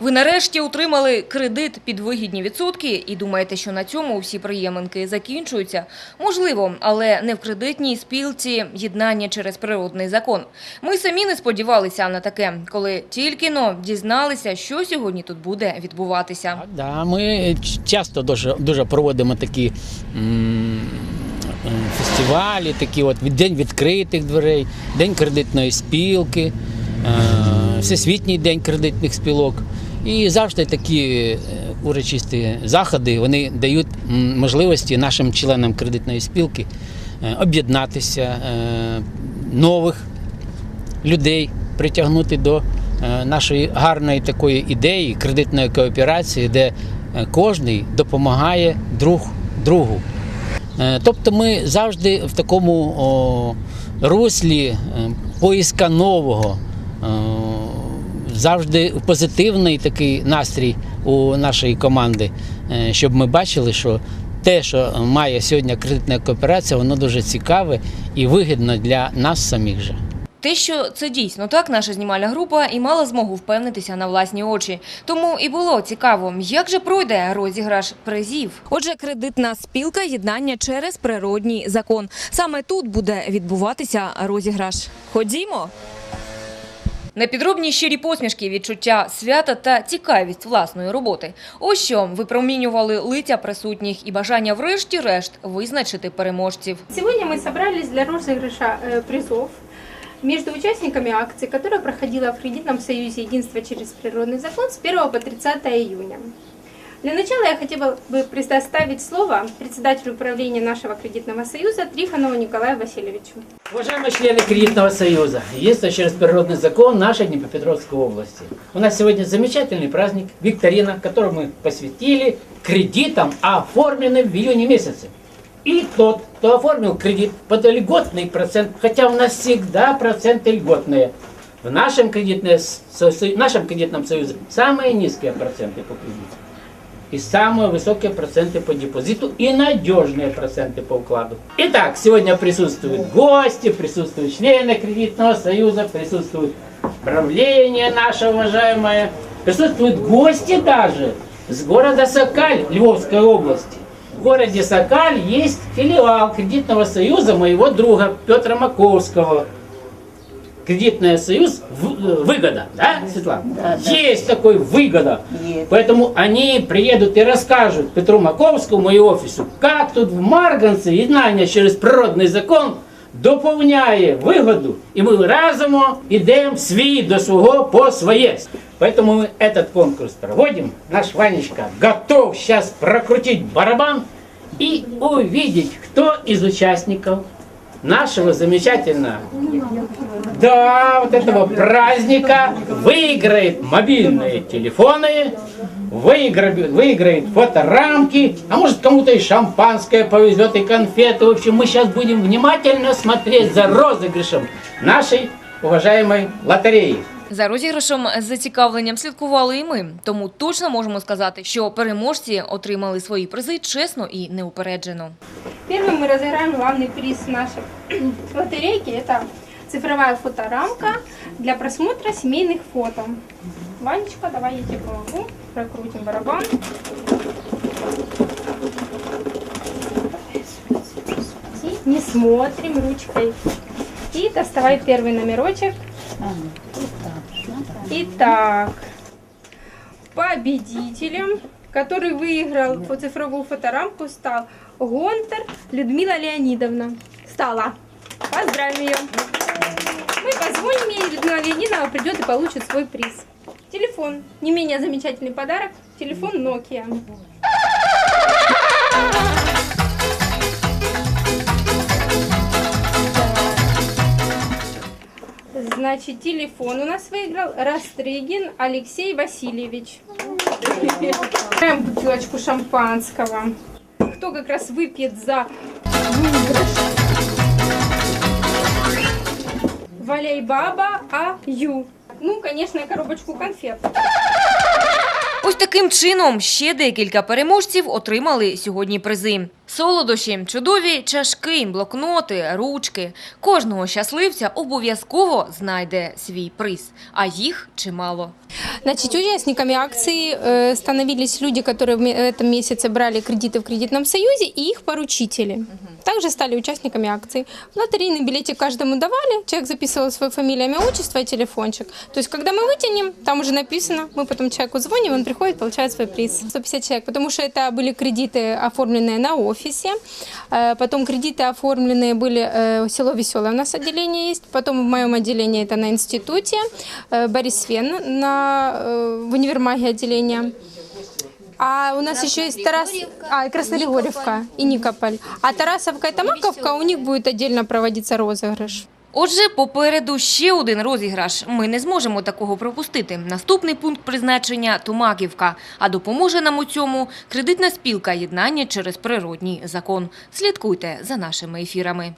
Ви нарешті отримали кредит під вигідні відсотки і думаєте, що на цьому всі приєминки закінчуються? Можливо, але не в кредитній спілці єднання через природний закон. Ми самі не сподівалися на таке, коли тільки но дізналися, що сьогодні тут буде відбуватися. Да, ми часто дуже, проводимо такі м, фестивалі, такі от день відкритих дверей, день кредитної спілки, е, всесвітній день кредитних спілок. І завжди такі е, урочисті заходи вони дають можливості нашим членам кредитної спілки е, об'єднатися, е, нових людей притягнути до нашої гарної такої ідеї кредитної кооперації, де кожний допомагає друг другу. Тобто ми завжди в такому руслі поиска нового, завжди позитивний такий настрій у нашої команди, е, щоб ми бачили, що те, що має сьогодні кредитна кооперація, воно дуже цікаве і вигідно для нас самих же. Те, що це дійсно так, наша знімальна група і мала змогу впевнитися на власні очі. Тому і було цікаво, як же пройде розіграш призів. Отже, кредитна спілка єднання через природній закон. Саме тут буде відбуватися розіграш. Ходімо. Непідробні щирі посмішки, відчуття свята та цікавість власної роботи. Ось що випромінювали лиця присутніх і бажання врешті-решт визначити переможців. Сегодня мы собрались для розыгрыша э, призов между участниками акции, которая проходила в кредитном союзе «Единство через природный закон» с 1 по 30 июня. Для начала я хотела бы предоставить слово председателю управления нашего кредитного союза Трифонову Николаю Васильевичу. Уважаемые члены кредитного союза, есть через природный закон нашей Днепропетровской области. У нас сегодня замечательный праздник, викторина, который мы посвятили кредитам, оформленным в июне месяце. И тот, кто оформил кредит под льготный процент, хотя у нас всегда проценты льготные, в нашем, кредитное в нашем кредитном союзе самые низкие проценты по кредиту. И самые высокие проценты по депозиту и надежные проценты по вкладу. Итак, сегодня присутствуют гости, присутствуют члены кредитного союза, присутствует правление наше уважаемое, присутствуют гости даже с города Сокаль Львовской области. В городе Сокаль есть филиал кредитного союза моего друга Петра Маковского. Кредитный союз в- э, выгода, да, Светлана? Есть такой выгода. Поэтому они приедут и расскажут Петру Маковському і офісу, як тут в Марганці єднання через природний закон доповняє вигоду, і ми разом йдемо свій до свого по своє. Поэтому мы этот конкурс проводим. Наш Ванечка готов сейчас прокрутить барабан и увидеть, кто из участников нашего замечательного да, вот этого праздника выиграет мобильные телефоны, выиграет, выиграет фоторамки, а может кому-то и шампанское повезет, и конфеты. В общем, мы сейчас будем внимательно смотреть за розыгрышем нашей уважаемой лотереи. За розіграшем з зацікавленням слідкували і ми, тому точно можемо сказати, що переможці отримали свої призи чесно і неупереджено. Первым мы разыграем главный приз нашей лотерейки. Это цифровая фоторамка для просмотра семейных фото. Ванечка, давай я тебе помогу. Прокрутим барабан. И Не смотрим ручкой. И доставай первый номерочек. Итак, победителем, который выиграл по цифровую фоторамку, стал Гонтер Людмила Леонидовна. Стала. Поздравим ее. Мы позвоним ей, Людмила Леонидовна придет и получит свой приз. Телефон. Не менее замечательный подарок. Телефон Nokia. Значит, телефон у нас выиграл Растрыгин Алексей Васильевич. Прям бутылочку шампанского. Кто как раз выпьет за выигрыш? Валяй баба, а ю. Ну, конечно, коробочку конфет. Ось такий Таким чином, ще декілька переможців отримали сьогодні призи. Солодощі, чудові чашки, блокноти, ручки. Кожного щасливця обов'язково знайде свій приз, а їх чимало. Значит, участниками акции э, становились люди, которые в ме- этом месяце брали кредиты в кредитном союзе, и их поручители. Также стали участниками акции. Лотерейный билетик каждому давали, человек записывал свою фамилию, имя, отчество и телефончик. То есть, когда мы вытянем, там уже написано, мы потом человеку звоним, он приходит, получает свой приз. 150 человек, потому что это были кредиты, оформленные на офисе, Э, потом кредиты оформленные были, э, село Веселое у нас отделение есть, потом в моем отделении это на институте, э, Борис Свен на, в универмаге отделения. А у нас еще есть Тарас... А, и Красногорьевка и Никополь. А Тарасовка и Тамаковка, у них будет отдельно проводиться розыгрыш. Отже, попереду ще один розіграш. Ми не зможемо такого пропустити. Наступний пункт призначення – Томаківка. А допоможе нам у цьому кредитна спілка «Єднання через природній закон». Слідкуйте за нашими ефірами.